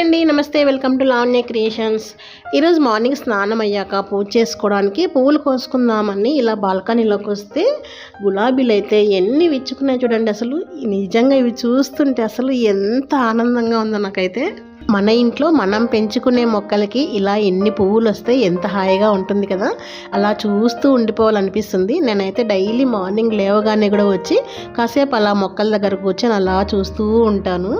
Hi అండి నమస్తే welcome to Lavanya creations. ఈరోజు మార్నింగ్ స్నానం అయ్యాక పూజ చేసుకోవడానికి పువ్వులు కోసుకుందామని ఇలా బాల్కనీలోకి వస్తే గులాబీలు అయితే ఎన్ని విచ్చుకున్నాయి చూడండి. అసలు నిజంగా ఇవి చూస్తుంటే అసలు ఎంత ఆనందంగా ఉందో నాకైతే. మన ఇంట్లో మనం పెంచుకునే మొక్కలకి ఇలా ఎన్ని పువ్వులు వస్తే ఎంత హాయిగా ఉంటుంది కదా. అలా చూస్తూ ఉండిపోవాలనిపిస్తుంది. నేనైతే డైలీ మార్నింగ్ లేవగానే కూడా వచ్చి కాసేపు అలా మొక్కల దగ్గర కూర్చొని అలా చూస్తూ ఉంటాను.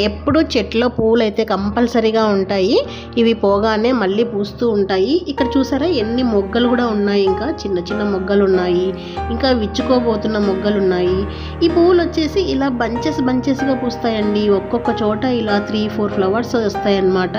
ఎప్పుడు చెట్లో పువ్వులు అయితే కంపల్సరీగా ఉంటాయి. ఇవి పోగానే మళ్ళీ పూస్తూ ఉంటాయి. ఇక్కడ చూసారా? ఎన్ని మొగ్గలు కూడా ఉన్నాయి ఇంకా. చిన్న చిన్న మొగ్గలు ఉన్నాయి ఇంకా విచ్చుకోబోతున్న మొగ్గలు ఉన్నాయి ఈ పువ్వులు వచ్చేసి ఇలా బంచెస్ బంచెస్గా పూస్తాయండి. ఒక్కొక్క చోట ఇలా త్రీ ఫోర్ ఫ్లవర్స్ వస్తాయన్నమాట.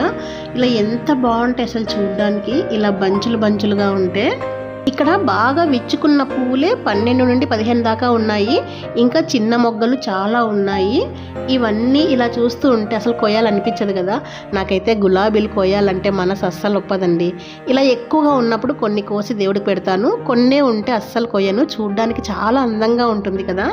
ఇలా ఎంత బాగుంటాయి అసలు చూడడానికి. ఇలా బంచులు బంచులుగా ఉంటే. ఇక్కడ బాగా విచ్చుకున్న పువ్వులే పన్నెండు నుండి పదిహేను దాకా ఉన్నాయి. ఇంకా చిన్న మొగ్గలు చాలా ఉన్నాయి. ఇవన్నీ ఇలా చూస్తూ ఉంటే అసలు కొయ్యాలనిపించదు కదా. నాకైతే గులాబీలు కొయ్యాలంటే మనసు అస్సలు ఒప్పదండి. ఇలా ఎక్కువగా ఉన్నప్పుడు కొన్ని కోసి దేవుడికి పెడతాను. కొన్నే ఉంటే అస్సలు కొయ్యను. చూడ్డానికి చాలా అందంగా ఉంటుంది కదా.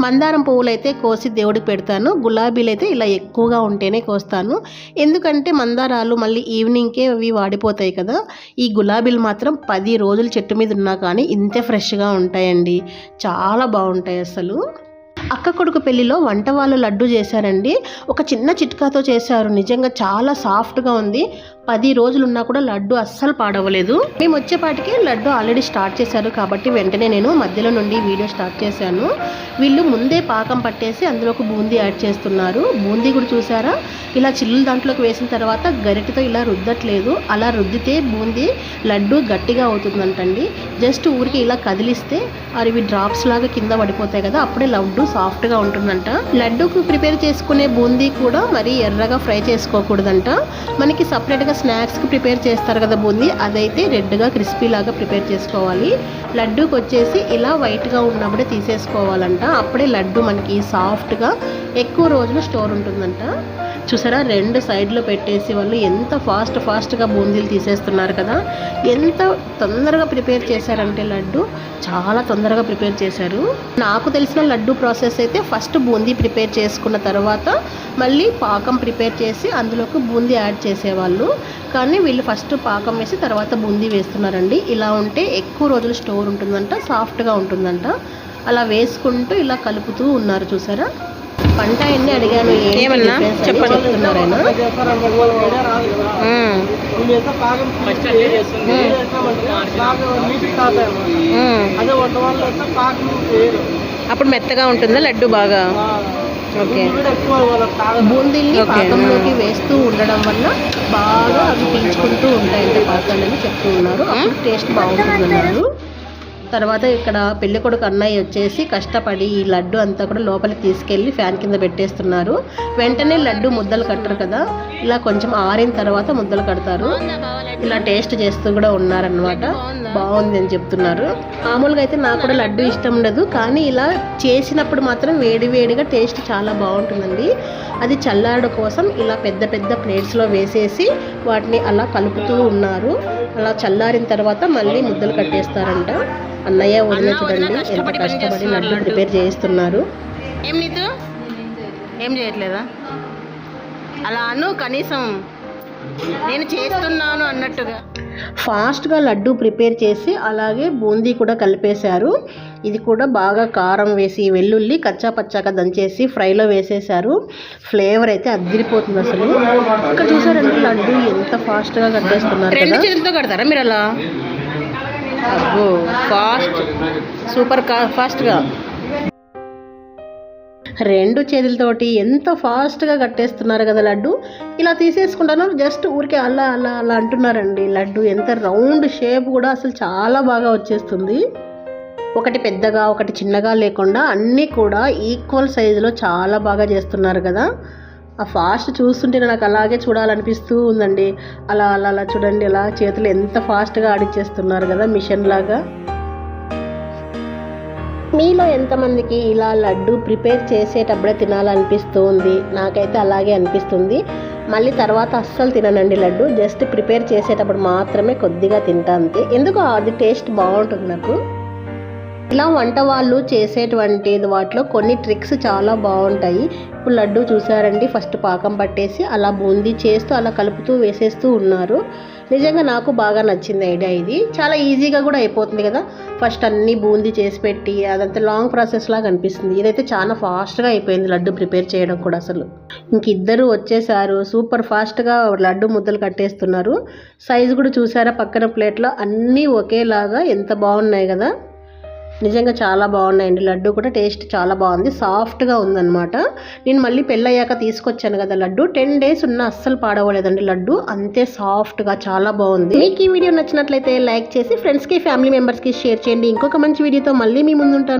మందారం పువ్వులు అయితే కోసి దేవుడికి పెడతాను. గులాబీలు అయితే ఇలా ఎక్కువగా ఉంటేనే కోస్తాను. ఎందుకంటే మందారాలు మళ్ళీ ఈవినింగ్కే అవి వాడిపోతాయి కదా. ఈ గులాబీలు మాత్రం పది రోజులు చెట్టు మీద ఉన్నా కానీ ఇంతే ఫ్రెష్గా ఉంటాయండి. చాలా బాగుంటాయి అసలు. అక్క కొడుకు పెళ్ళిలో వంట వాళ్ళు లడ్డు చేశారండి. ఒక చిన్న చిట్కాతో చేశారు. నిజంగా చాలా సాఫ్ట్గా ఉంది. పది రోజులున్నా కూడా లడ్డు అస్సలు పాడవలేదు. మేము వచ్చేపాటికి లడ్డు ఆల్రెడీ స్టార్ట్ చేశారు కాబట్టి వెంటనే నేను మధ్యలో నుండి వీడియో స్టార్ట్ చేశాను. వీళ్ళు ముందే పాకం పట్టేసి అందులోకి బూందీ యాడ్ చేస్తున్నారు. బూందీ కూడా చూసారా? ఇలా చిల్లులు దాంట్లోకి వేసిన తర్వాత గరిటతో ఇలా రుద్దట్లేదు. అలా రుద్దితే బూందీ లడ్డు గట్టిగా అవుతుందంటండి. జస్ట్ ఊరికి ఇలా కదిలిస్తే అవి డ్రాప్స్ లాగా కింద పడిపోతాయి కదా అప్పుడే లడ్డు సాఫ్ట్గా ఉంటుందంట. లడ్డూకు ప్రిపేర్ చేసుకునే బూందీ కూడా మరి ఎర్రగా ఫ్రై చేసుకోకూడదంట. మనకి సపరేట్గా స్నాక్స్కి ప్రిపేర్ చేస్తారు కదా బూందీ అదైతే రెడ్గా క్రిస్పీ లాగా ప్రిపేర్ చేసుకోవాలి. లడ్డూకి వచ్చేసి ఇలా వైట్గా ఉన్నప్పుడే తీసేసుకోవాలంట. అప్పుడే లడ్డు మనకి సాఫ్ట్గా ఎక్కువ రోజులు స్టోర్ ఉంటుందంట. చూసారా? రెండు సైడ్లో పెట్టేసి వాళ్ళు ఎంత ఫాస్ట్ ఫాస్ట్గా బూందీలు తీసేస్తున్నారు కదా? ఎంత తొందరగా ప్రిపేర్ చేశారంటే లడ్డు చాలా తొందరగా ప్రిపేర్ చేశారు. నాకు తెలిసిన లడ్డు ప్రాసెస్ అయితే ఫస్ట్ బూందీ ప్రిపేర్ చేసుకున్న తర్వాత మళ్ళీ పాకం ప్రిపేర్ చేసి అందులోకి బూందీ యాడ్ చేసేవాళ్ళు. కానీ వీళ్ళు ఫస్ట్ పాకం వేసి తర్వాత బూందీ వేస్తున్నారండి. ఇలా ఉంటే ఎక్కువ రోజులు స్టోర్ ఉంటుందంట సాఫ్ట్గా ఉంటుందంట. అలా వేసుకుంటూ ఇలా కలుపుతూ ఉన్నారు చూసారా? పంట ఎన్ని అడిగాను అప్పుడు మెత్తగా ఉంటుందా లడ్డు బాగా? బూందీల్ని. పాకంలోకి వేస్తూ ఉండడం వల్ల బాగా అవి పీల్చుకుంటూ ఉంటాయంటే పాకాలని చెప్తూ ఉన్నారు. అప్పుడు టేస్ట్ బాగుంటుందన్నారు. తర్వాత ఇక్కడ పెళ్ళి కొడుకు అన్నయ్య వచ్చేసి కష్టపడి ఈ లడ్డు అంతా కూడా లోపలికి తీసుకెళ్ళి ఫ్యాన్ కింద పెట్టేస్తున్నారు. వెంటనే లడ్డు ముద్దలు కట్టరు కదా. ఇలా కొంచెం ఆరిన తర్వాత ముద్దలు కడతారు. ఇలా టేస్ట్ చేస్తూ కూడా ఉన్నారనమాట బాగుంది అని చెప్తున్నారు. మామూలుగా అయితే నాకు కూడా లడ్డు ఇష్టం ఉండదు కానీ ఇలా చేసినప్పుడు మాత్రం వేడి వేడిగా టేస్ట్ చాలా బాగుంటుందండి. అది చల్లారడం కోసం ఇలా పెద్ద పెద్ద ప్లేట్స్లో వేసేసి వాటిని అలా కలుపుతూ ఉన్నారు. అలా చల్లారిన తర్వాత మళ్ళీ ముద్దలు కట్టేస్తారంట. అన్నయ్య వదిన చూడండి ఎంత కష్టపడి లడ్డు. ప్రిపేర్ చేయిస్తున్నారు. ఏం నీతు? ఏం చేయట్లేదా? అలా అను కనీసం నేను చేస్తున్నాను అన్నట్టుగా. ఫాస్ట్గా లడ్డు ప్రిపేర్ చేసి అలాగే బూందీ కూడా కలిపేశారు. ఇది కూడా బాగా కారం వేసి వెల్లుల్లి కచ్చా పచ్చాగా దంచేసి ఫ్రైలో వేసేశారు. ఫ్లేవర్ అయితే అదిరిపోతుంది అసలు. ఇక్కడ చూసారంటే లడ్డు ఎంత ఫాస్ట్గా కట్టేస్తున్నారు రెండు చేతులతో కడతారా మీరు అలా? అబ్బో ఫాస్ట్ సూపర్ కా ఫాస్ట్గా. రెండు చేతులతోటి ఎంత ఫాస్ట్గా కట్టేస్తున్నారు కదా లడ్డు. ఇలా తీసేసుకుంటాను. జస్ట్ ఊరికే అలా అలా అలా అంటున్నారండి లడ్డు. ఎంత రౌండ్ షేప్ కూడా అసలు చాలా బాగా వచ్చేస్తుంది. ఒకటి పెద్దగా ఒకటి చిన్నగా లేకుండా అన్నీ కూడా ఈక్వల్ సైజులో చాలా బాగా చేస్తున్నారు కదా. ఆ ఫాస్ట్ చూస్తుంటే నాకు అలాగే చూడాలనిపిస్తూ ఉందండి. అలా అలా అలా చూడండి. అలా చేతులు ఎంత ఫాస్ట్గా ఆడిచ్చేస్తున్నారు కదా మిషన్ లాగా. మీలో ఎంతమందికి ఇలా లడ్డు ప్రిపేర్ చేసేటప్పుడే తినాలనిపిస్తూ ఉంది నాకైతే అలాగే అనిపిస్తుంది. మళ్ళీ తర్వాత అస్సలు తిననండి లడ్డు. జస్ట్ ప్రిపేర్ చేసేటప్పుడు మాత్రమే కొద్దిగా తింటా అంతే. అది టేస్ట్ బాగుంటుంది నాకు. ఇలా వంట వాళ్ళు చేసేటువంటి వాటిలో కొన్ని ట్రిక్స్ చాలా బాగుంటాయి. ఇప్పుడు లడ్డు చూసారండి ఫస్ట్ పాకం పట్టేసి అలా బూందీ చేస్తూ అలా కలుపుతూ వేసేస్తూ ఉన్నారు. నిజంగా నాకు బాగా నచ్చింది ఐడియా ఇది. చాలా ఈజీగా కూడా అయిపోతుంది కదా. ఫస్ట్ అన్ని బూందీ చేసి పెట్టి అదంతా లాంగ్ ప్రాసెస్ లాగా అనిపిస్తుంది. ఇదైతే చాలా ఫాస్ట్గా అయిపోయింది లడ్డు ప్రిపేర్ చేయడం కూడా అసలు. ఇంక ఇద్దరు వచ్చేసారు సూపర్ ఫాస్ట్గా లడ్డు ముద్దలు కట్టేస్తున్నారు. సైజు కూడా చూసారా పక్కన ప్లేట్లో? అన్నీ ఒకేలాగా ఎంత బాగున్నాయి కదా. నిజంగా చాలా బాగున్నాయండి. లడ్డు కూడా టేస్ట్ చాలా బాగుంది. సాఫ్ట్గా ఉందన్నమాట. నేను మళ్ళీ పెళ్ళయ్యాక తీసుకొచ్చాను కదా లడ్డు. టెన్ డేస్ ఉన్న అస్సలు పాడవలేదండి లడ్డు. అంతే సాఫ్ట్గా చాలా బాగుంది. మీకు ఈ వీడియో నచ్చినట్లయితే లైక్ చేసి ఫ్రెండ్స్కి ఫ్యామిలీ మెంబర్స్కి షేర్ చేయండి. ఇంకొక మంచి వీడియోతో మళ్ళీ మీ ముందుంటాను.